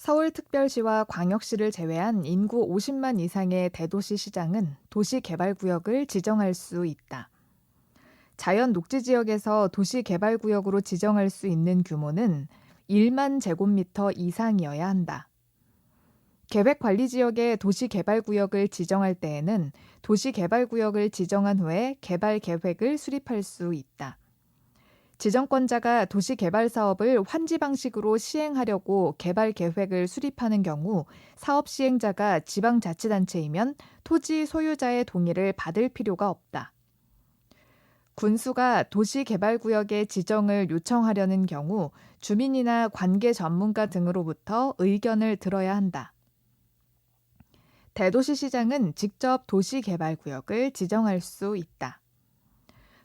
서울특별시와 광역시를 제외한 인구 50만 이상의 대도시 시장은 도시개발구역을 지정할 수 있다. 자연 녹지 지역에서 도시개발구역으로 지정할 수 있는 규모는 1만 제곱미터 이상이어야 한다. 계획관리지역의 도시개발구역을 지정할 때에는 도시개발구역을 지정한 후에 개발 계획을 수립할 수 있다. 지정권자가 도시 개발 사업을 환지 방식으로 시행하려고 개발 계획을 수립하는 경우 사업 시행자가 지방자치단체이면 토지 소유자의 동의를 받을 필요가 없다. 군수가 도시개발구역의 지정을 요청하려는 경우 주민이나 관계 전문가 등으로부터 의견을 들어야 한다. 대도시 시장은 직접 도시개발구역을 지정할 수 있다.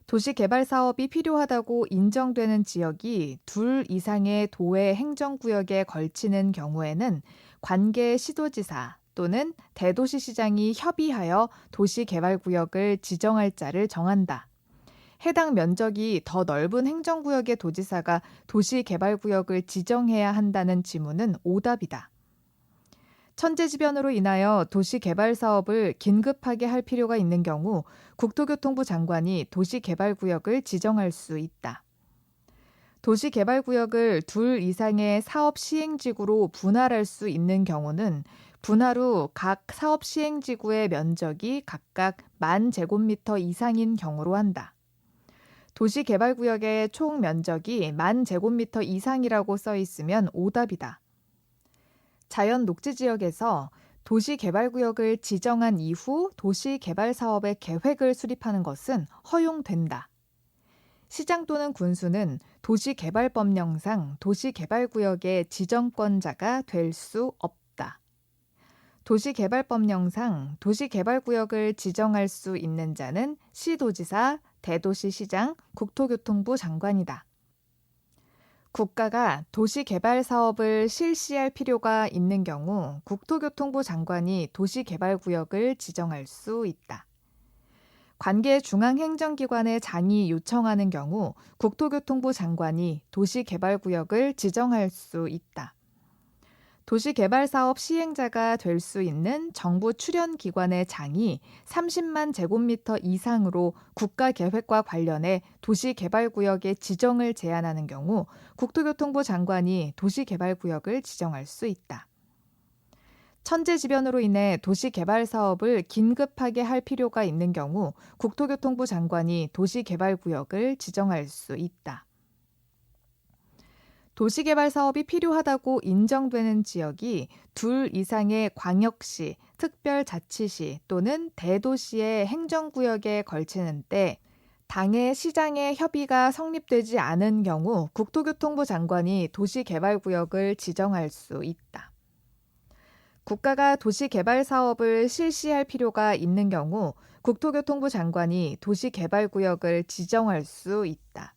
도시개발 사업이 필요하다고 인정되는 지역이 둘 이상의 도의 행정구역에 걸치는 경우에는 관계 시도지사 또는 대도시시장이 협의하여 도시개발구역을 지정할 자를 정한다. 해당 면적이 더 넓은 행정구역의 도지사가 도시개발구역을 지정해야 한다는 지문은 오답이다. 천재지변으로 인하여 도시개발 사업을 긴급하게 할 필요가 있는 경우 국토교통부 장관이 도시개발구역을 지정할 수 있다. 도시개발구역을 둘 이상의 사업 시행지구로 분할할 수 있는 경우는 분할 후 각 사업 시행지구의 면적이 각각 만 제곱미터 이상인 경우로 한다. 도시개발구역의 총 면적이 만 제곱미터 이상이라고 써 있으면 오답이다. 자연 녹지 지역에서 도시개발구역을 지정한 이후 도시개발 사업의 계획을 수립하는 것은 허용된다. 시장 또는 군수는 도시개발법령상 도시개발구역의 지정권자가 될 수 없다. 도시개발법령상 도시개발구역을 지정할 수 있는 자는 시도지사, 대도시시장, 국토교통부 장관이다. 국가가 도시개발 사업을 실시할 필요가 있는 경우 국토교통부 장관이 도시개발구역을 지정할 수 있다. 관계 중앙행정기관의 장이 요청하는 경우 국토교통부 장관이 도시개발구역을 지정할 수 있다. 도시개발사업 시행자가 될 수 있는 정부 출연 기관의 장이 30만 제곱미터 이상으로 국가 계획과 관련해 도시개발구역의 지정을 제한하는 경우 국토교통부 장관이 도시개발구역을 지정할 수 있다. 천재지변으로 인해 도시개발 사업을 긴급하게 할 필요가 있는 경우 국토교통부 장관이 도시개발구역을 지정할 수 있다. 도시개발 사업이 필요하다고 인정되는 지역이 둘 이상의 광역시, 특별자치시 또는 대도시의 행정구역에 걸치는 때 당의 시장의 협의가 성립되지 않은 경우 국토교통부 장관이 도시개발구역을 지정할 수 있다. 국가가 도시개발 사업을 실시할 필요가 있는 경우 국토교통부 장관이 도시개발구역을 지정할 수 있다.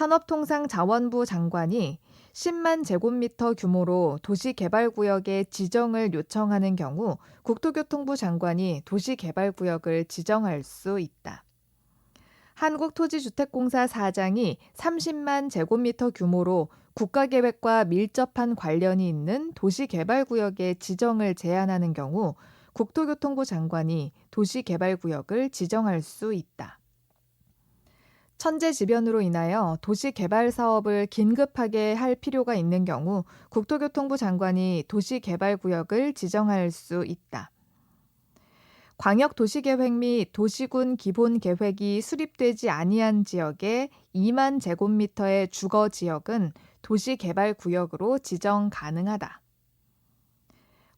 산업통상자원부 장관이 10만 제곱미터 규모로 도시개발구역의 지정을 요청하는 경우 국토교통부 장관이 도시개발구역을 지정할 수 있다. 한국토지주택공사 사장이 30만 제곱미터 규모로 국가계획과 밀접한 관련이 있는 도시개발구역의 지정을 제한하는 경우 국토교통부 장관이 도시개발구역을 지정할 수 있다. 천재지변으로 인하여 도시 개발 사업을 긴급하게 할 필요가 있는 경우 국토교통부 장관이 도시 개발 구역을 지정할 수 있다. 광역 도시계획 및 도시군 기본 계획이 수립되지 아니한 지역의 2만 제곱미터의 주거 지역은 도시 개발 구역으로 지정 가능하다.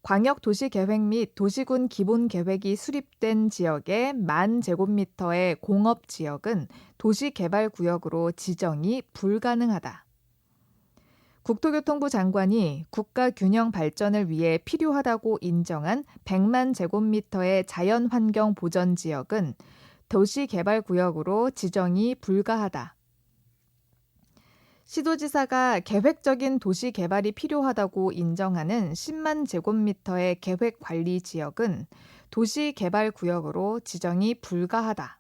광역도시계획 및 도시군 기본계획이 수립된 지역의 만 제곱미터의 공업지역은 도시개발구역으로 지정이 불가능하다. 국토교통부 장관이 국가 균형 발전을 위해 필요하다고 인정한 100만 제곱미터의 자연환경 보전 지역은 도시개발구역으로 지정이 불가하다. 시도지사가 계획적인 도시 개발이 필요하다고 인정하는 10만 제곱미터의 계획 관리 지역은 도시 개발 구역으로 지정이 불가하다.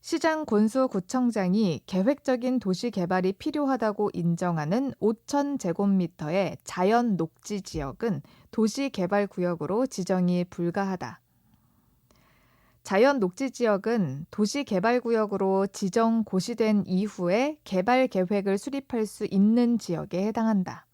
시장 권수 구청장이 계획적인 도시 개발이 필요하다고 인정하는 5천 제곱미터의 자연 녹지 지역은 도시 개발 구역으로 지정이 불가하다. 자연 녹지 지역은 도시 개발 구역으로 지정 고시된 이후에 개발 계획을 수립할 수 있는 지역에 해당한다.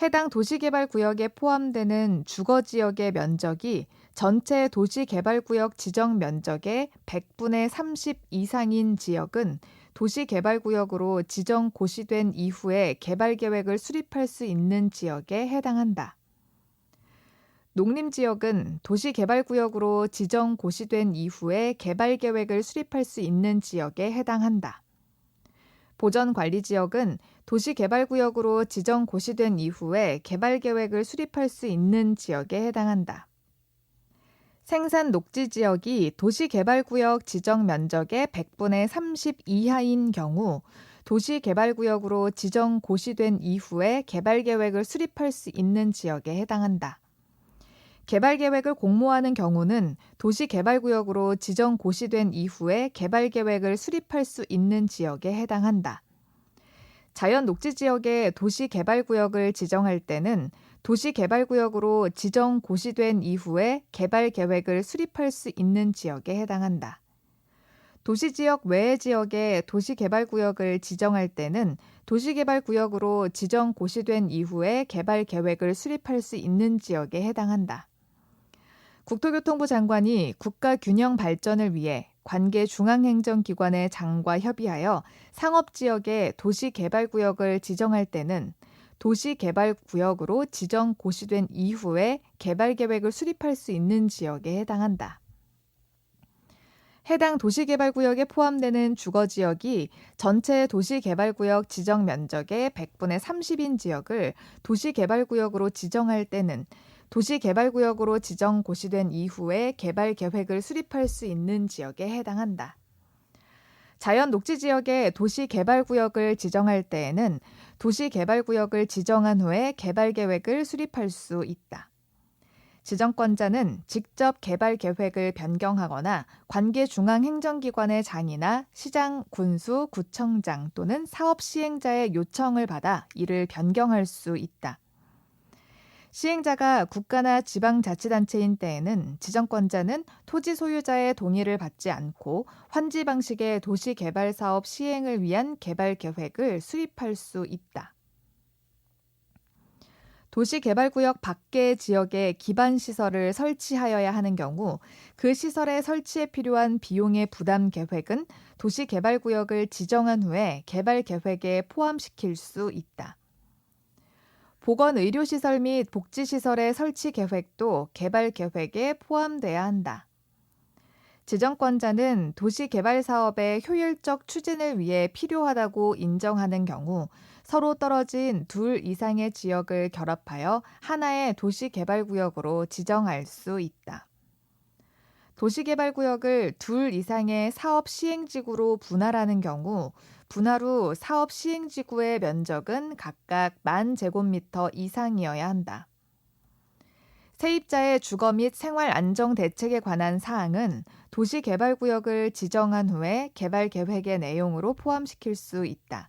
해당 도시 개발 구역에 포함되는 주거 지역의 면적이 전체 도시 개발 구역 지정 면적의 100분의 30 이상인 지역은 도시 개발 구역으로 지정 고시된 이후에 개발 계획을 수립할 수 있는 지역에 해당한다. 농림 지역은 도시 개발 구역으로 지정 고시된 이후에 개발 계획을 수립할 수 있는 지역에 해당한다. 보전 관리 지역은 도시 개발 구역으로 지정 고시된 이후에 개발 계획을 수립할 수 있는 지역에 해당한다. 생산 녹지 지역이 도시 개발 구역 지정 면적의 100분의 30 이하인 경우 도시 개발 구역으로 지정 고시된 이후에 개발 계획을 수립할 수 있는 지역에 해당한다. 개발 계획을 공모하는 경우는 도시 개발 구역으로 지정 고시된 이후에 개발 계획을 수립할 수 있는 지역에 해당한다. 자연 녹지 지역에 도시 개발 구역을 지정할 때는 도시 개발 구역으로 지정 고시된 이후에 개발 계획을 수립할 수 있는 지역에 해당한다. 도시 지역 외의 지역에 도시 개발 구역을 지정할 때는 도시 개발 구역으로 지정 고시된 이후에 개발 계획을 수립할 수 있는 지역에 해당한다. 국토교통부 장관이 국가 균형 발전을 위해 관계 중앙행정기관의 장과 협의하여 상업지역에 도시개발구역을 지정할 때는 도시개발구역으로 지정 고시된 이후에 개발계획을 수립할 수 있는 지역에 해당한다. 해당 도시개발구역에 포함되는 주거지역이 전체 도시개발구역 지정 면적의 100분의 30인 지역을 도시개발구역으로 지정할 때는 도시개발구역으로 지정 고시된 이후에 개발 계획을 수립할 수 있는 지역에 해당한다. 자연 녹지 지역에 도시개발구역을 지정할 때에는 도시개발구역을 지정한 후에 개발 계획을 수립할 수 있다. 지정권자는 직접 개발 계획을 변경하거나 관계 중앙 행정기관의 장이나 시장, 군수, 구청장 또는 사업 시행자의 요청을 받아 이를 변경할 수 있다. 시행자가 국가나 지방자치단체인 때에는 지정권자는 토지 소유자의 동의를 받지 않고 환지 방식의 도시 개발 사업 시행을 위한 개발 계획을 수립할 수 있다. 도시개발구역 밖의 지역에 기반 시설을 설치하여야 하는 경우 그 시설의 설치에 필요한 비용의 부담 계획은 도시개발구역을 지정한 후에 개발 계획에 포함시킬 수 있다. 보건 의료시설 및 복지시설의 설치 계획도 개발 계획에 포함돼야 한다. 지정권자는 도시 개발 사업의 효율적 추진을 위해 필요하다고 인정하는 경우 서로 떨어진 둘 이상의 지역을 결합하여 하나의 도시 개발 구역으로 지정할 수 있다. 도시 개발 구역을 둘 이상의 사업 시행 지구로 분할하는 경우 분할 후 사업 시행 지구의 면적은 각각 만 제곱미터 이상이어야 한다. 세입자의 주거 및 생활 안정 대책에 관한 사항은 도시개발구역을 지정한 후에 개발 계획의 내용으로 포함시킬 수 있다.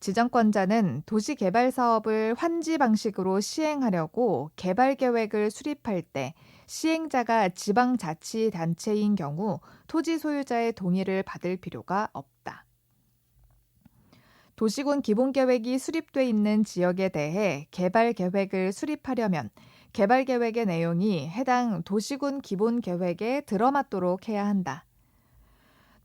지정권자는 도시개발 사업을 환지 방식으로 시행하려고 개발 계획을 수립할 때 시행자가 지방자치단체인 경우 토지 소유자의 동의를 받을 필요가 없다. 도시군 기본계획이 수립돼 있는 지역에 대해 개발 계획을 수립하려면 개발 계획의 내용이 해당 도시군 기본 계획에 들어맞도록 해야 한다.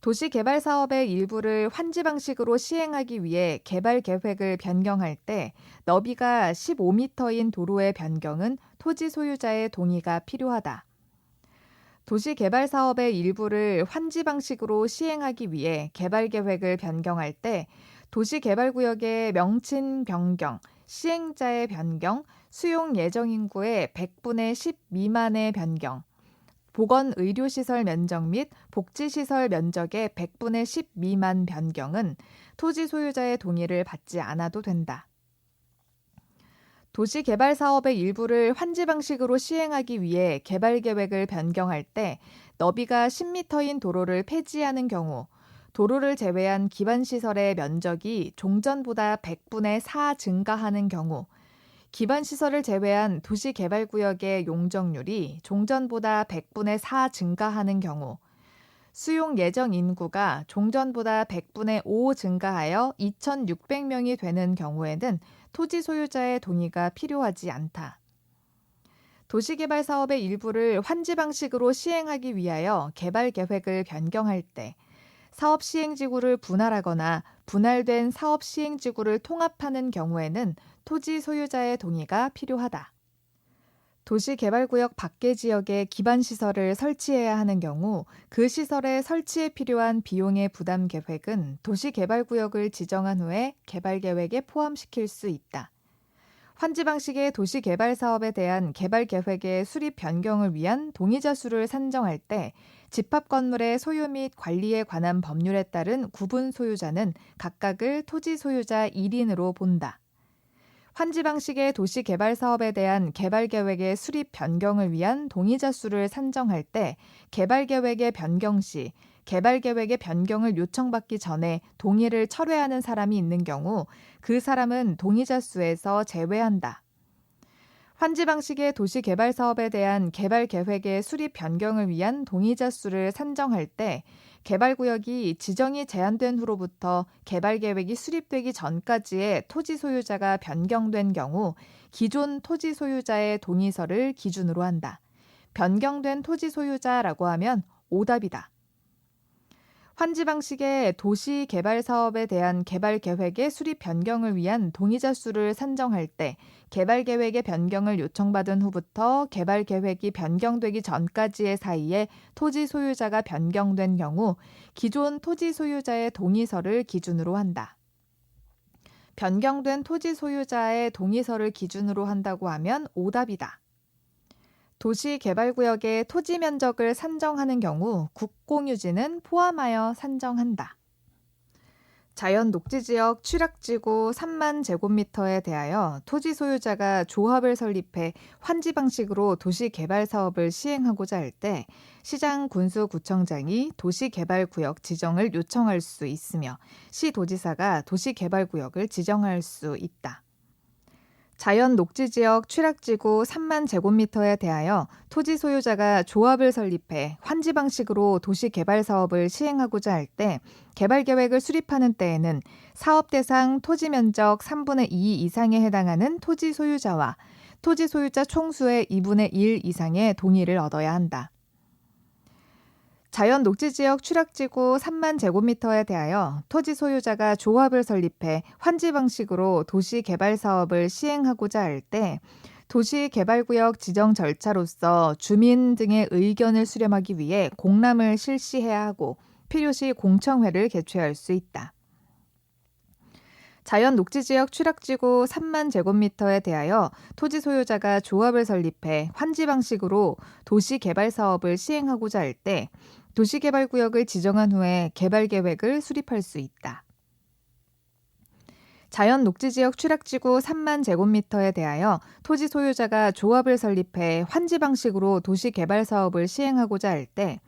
도시 개발 사업의 일부를 환지 방식으로 시행하기 위해 개발 계획을 변경할 때 너비가 15m인 도로의 변경은 토지 소유자의 동의가 필요하다. 도시 개발 사업의 일부를 환지 방식으로 시행하기 위해 개발 계획을 변경할 때 도시개발구역의 명칭 변경, 시행자의 변경, 수용 예정 인구의 100분의 10 미만의 변경, 보건 의료시설 면적 및 복지시설 면적의 100분의 10 미만 변경은 토지 소유자의 동의를 받지 않아도 된다. 도시 개발 사업의 일부를 환지 방식으로 시행하기 위해 개발 계획을 변경할 때 너비가 10m인 도로를 폐지하는 경우 도로를 제외한 기반 시설의 면적이 종전보다 100분의 4 증가하는 경우 기반 시설을 제외한 도시 개발 구역의 용적률이 종전보다 100분의 4 증가하는 경우 수용 예정 인구가 종전보다 100분의 5 증가하여 2,600명이 되는 경우에는 토지 소유자의 동의가 필요하지 않다. 도시개발 사업의 일부를 환지 방식으로 시행하기 위하여 개발 계획을 변경할 때 사업 시행 지구를 분할하거나 분할된 사업 시행 지구를 통합하는 경우에는 토지 소유자의 동의가 필요하다. 도시개발구역 밖의 지역에 기반시설을 설치해야 하는 경우 그 시설의 설치에 필요한 비용의 부담 계획은 도시개발구역을 지정한 후에 개발계획에 포함시킬 수 있다. 환지 방식의 도시개발 사업에 대한 개발 계획의 수립 변경을 위한 동의자 수를 산정할 때 집합 건물의 소유 및 관리에 관한 법률에 따른 구분 소유자는 각각을 토지 소유자 1인으로 본다. 환지 방식의 도시 개발 사업에 대한 개발 계획의 수립 변경을 위한 동의자 수를 산정할 때 개발 계획의 변경 시 개발 계획의 변경을 요청받기 전에 동의를 철회하는 사람이 있는 경우 그 사람은 동의자 수에서 제외한다. 환지 방식의 도시 개발 사업에 대한 개발 계획의 수립 변경을 위한 동의자 수를 산정할 때 개발 구역이 지정이 제한된 후로부터 개발 계획이 수립되기 전까지의 토지 소유자가 변경된 경우 기존 토지 소유자의 동의서를 기준으로 한다. 변경된 토지 소유자라고 하면 오답이다. 환지 방식의 도시 개발 사업에 대한 개발 계획의 수립 변경을 위한 동의자 수를 산정할 때 개발 계획의 변경을 요청받은 후부터 개발 계획이 변경되기 전까지의 사이에 토지 소유자가 변경된 경우 기존 토지 소유자의 동의서를 기준으로 한다. 변경된 토지 소유자의 동의서를 기준으로 한다고 하면 오답이다. 도시개발구역의 토지 면적을 산정하는 경우 국공유지는 포함하여 산정한다. 자연 녹지 지역 취락지구 3만 제곱미터에 대하여 토지 소유자가 조합을 설립해 환지 방식으로 도시 개발 사업을 시행하고자 할 때 시장 군수 구청장이 도시 개발 구역 지정을 요청할 수 있으며 시 도지사가 도시 개발 구역을 지정할 수 있다. 자연 녹지 지역 취락지구 3만 제곱미터에 대하여 토지 소유자가 조합을 설립해 환지 방식으로 도시 개발 사업을 시행하고자 할 때 개발 계획을 수립하는 때에는 사업 대상 토지 면적 3분의 2 이상에 해당하는 토지 소유자와 토지 소유자 총수의 2분의 1 이상의 동의를 얻어야 한다. 자연 녹지 지역 취락지구 3만 제곱미터에 대하여 토지 소유자가 조합을 설립해 환지 방식으로 도시 개발 사업을 시행하고자 할 때 도시 개발 구역 지정 절차로서 주민 등의 의견을 수렴하기 위해 공람을 실시해야 하고 필요시 공청회를 개최할 수 있다. 자연 녹지 지역 취락지구 3만 제곱미터에 대하여 토지 소유자가 조합을 설립해 환지 방식으로 도시 개발 사업을 시행하고자 할 때 도시 개발 구역을 지정한 후에 개발 계획을 수립할 수 있다. 자연 녹지 지역 취락지구 3만 제곱미터에 대하여 토지 소유자가 조합을 설립해 환지 방식으로 도시 개발 사업을 시행하고자 할때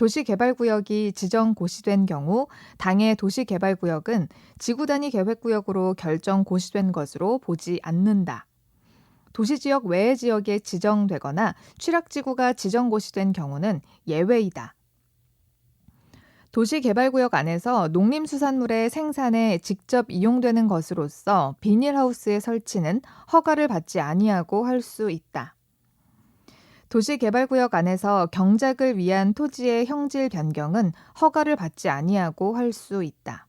도시개발구역이 지정 고시된 경우 당해 도시개발구역은 지구 단위 계획구역으로 결정 고시된 것으로 보지 않는다. 도시지역 외의 지역에 지정되거나 취락지구가 지정 고시된 경우는 예외이다. 도시개발구역 안에서 농림수산물의 생산에 직접 이용되는 것으로서 비닐하우스의 설치는 허가를 받지 아니하고 할 수 있다. 도시개발구역 안에서 경작을 위한 토지의 형질 변경은 허가를 받지 아니하고 할 수 있다.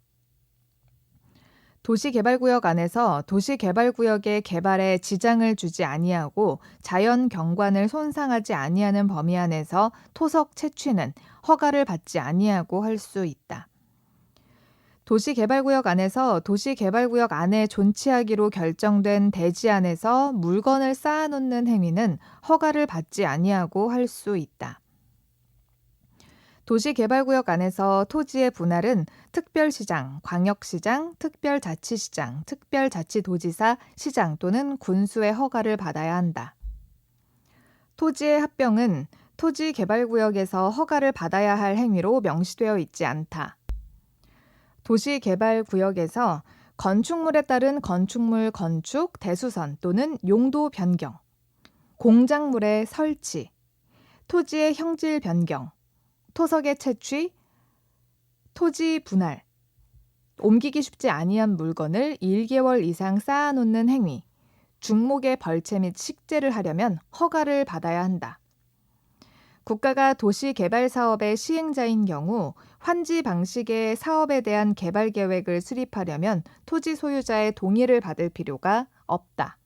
도시개발구역 안에서 도시개발구역의 개발에 지장을 주지 아니하고 자연 경관을 손상하지 아니하는 범위 안에서 토석 채취는 허가를 받지 아니하고 할 수 있다. 도시개발구역 안에서 도시개발구역 안에 존치하기로 결정된 대지 안에서 물건을 쌓아놓는 행위는 허가를 받지 아니하고 할 수 있다. 도시개발구역 안에서 토지의 분할은 특별시장, 광역시장, 특별자치시장, 특별자치도지사, 시장 또는 군수의 허가를 받아야 한다. 토지의 합병은 토지개발구역에서 허가를 받아야 할 행위로 명시되어 있지 않다. 도시개발구역에서 건축물에 따른 건축물 건축, 대수선 또는 용도 변경, 공작물의 설치, 토지의 형질 변경, 토석의 채취, 토지 분할, 옮기기 쉽지 아니한 물건을 1개월 이상 쌓아놓는 행위, 중목의 벌채 및 식재를 하려면 허가를 받아야 한다. 국가가 도시 개발 사업의 시행자인 경우 환지 방식의 사업에 대한 개발 계획을 수립하려면 토지 소유자의 동의를 받을 필요가 없다.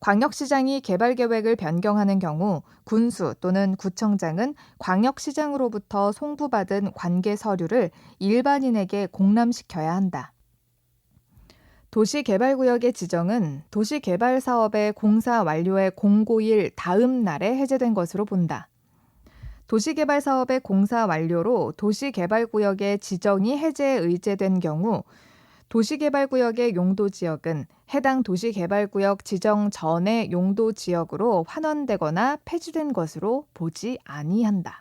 광역시장이 개발 계획을 변경하는 경우 군수 또는 구청장은 광역시장으로부터 송부받은 관계 서류를 일반인에게 공람시켜야 한다. 도시개발구역의 지정은 도시개발 사업의 공사 완료의 공고일 다음 날에 해제된 것으로 본다. 도시개발 사업의 공사 완료로 도시개발구역의 지정이 해제 의제된 경우 도시개발구역의 용도 지역은 해당 도시개발구역 지정 전의 용도 지역으로 환원되거나 폐지된 것으로 보지 아니한다.